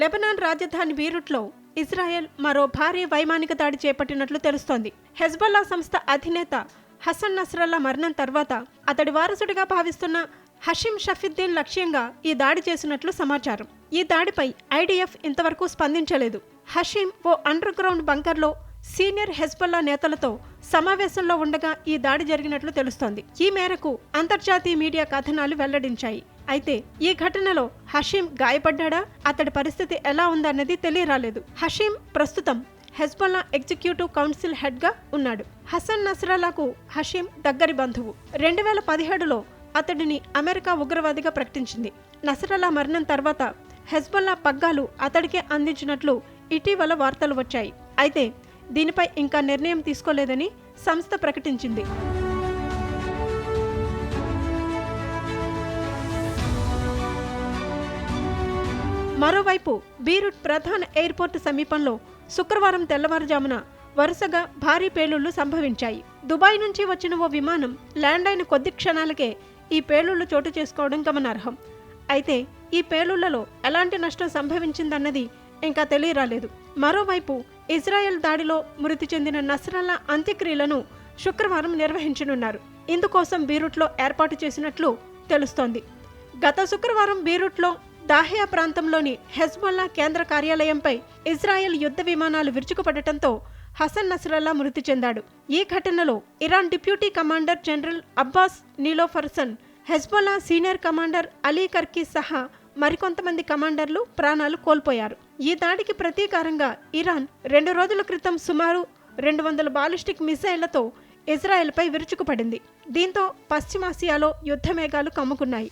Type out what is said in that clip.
Lebanon రాజధాని బీరుట్లో Israel మరో భారీ వైమానిక దాడి చేపట్టినట్లు తెలుస్తోంది. హెజ్బల్లా సంస్థ అధినేత హసన్ నస్రల్లా మరణం తర్వాత అతడి వారసుడిగా భావిస్తున్న హషీం షఫీద్దీన్ లక్ష్యంగా ఈ దాడి చేసినట్లు సమాచారం. ఈ దాడిపై ఐడిఎఫ్ ఇంతవరకు స్పందించలేదు. హషీం ఓ అండర్ గ్రౌండ్ బంకర్లో సీనియర్ హెజ్బల్లా నేతలతో సమావేశంలో ఉండగా ఈ దాడి జరిగినట్లు తెలుస్తోంది. ఈ మేరకు అంతర్జాతీయ మీడియా కథనాలు వెల్లడించాయి. అయితే ఈ ఘటనలో హషీం గాయపడ్డా అతడి పరిస్థితి ఎలా ఉందన్నది తెలియరాలేదు. హషీం ప్రస్తుతం హెజ్బల్లా ఎగ్జిక్యూటివ్ కౌన్సిల్ హెడ్గా ఉన్నాడు. హసన్ నస్రాలాకు హషీం దగ్గరి బంధువు. రెండు వేల పదిహేడులో అతడిని అమెరికా ఉగ్రవాదిగా ప్రకటించింది. నసరల్లా మరణం తర్వాత హెజ్బల్లా పగ్గాలు అతడికే అందించినట్లు ఇటీవల వార్తలు వచ్చాయి. అయితే దీనిపై ఇంకా నిర్ణయం తీసుకోలేదని సంస్థ ప్రకటించింది. మరోవైపు బీరుట్ ప్రధాన ఎయిర్పోర్ట్ సమీపంలో శుక్రవారం తెల్లవారుజామున వరుసగా భారీ పేలుళ్ళు సంభవించాయి. దుబాయ్ నుంచి వచ్చిన ఓ విమానం ల్యాండ్ అయిన కొద్ది క్షణాలకే ఈ పేలుళ్ళు చోటు చేసుకోవడం గమనార్హం. అయితే ఈ పేలుళ్ళలో ఎలాంటి నష్టం సంభవించిందన్నది ఇంకా తెలియరాలేదు. మరోవైపు ఇజ్రాయెల్ దాడిలో మృతి చెందిన నస్రల్లా అంత్యక్రియలను శుక్రవారం నిర్వహించనున్నారు. ఇందుకోసం బీరుట్లో ఏర్పాటు చేసినట్లు తెలుస్తోంది. గత శుక్రవారం బీరుట్లో దాహియా ప్రాంతంలోని హెజ్బొల్లా కేంద్ర కార్యాలయంపై ఇజ్రాయెల్ యుద్ధ విమానాలు విరుచుకుపడటంతో హసన్ నస్రల్లా మృతి చెందాడు. ఈ ఘటనలో Iran deputy commander general Abbas Nilforoushan Hezbollah senior commander Ali Karaki సహా మరికొంతమంది కమాండర్లు ప్రాణాలు కోల్పోయారు. ఈ దాడికి ప్రతీకారంగా ఇరాన్ రెండు రోజుల క్రితం సుమారు రెండు వందల బాలిస్టిక్ మిసైళ్ళతో ఇజ్రాయెల్పై విరుచుకుపడింది. దీంతో పశ్చిమాసియాలో యుద్ధమేఘాలు కమ్ముకున్నాయి.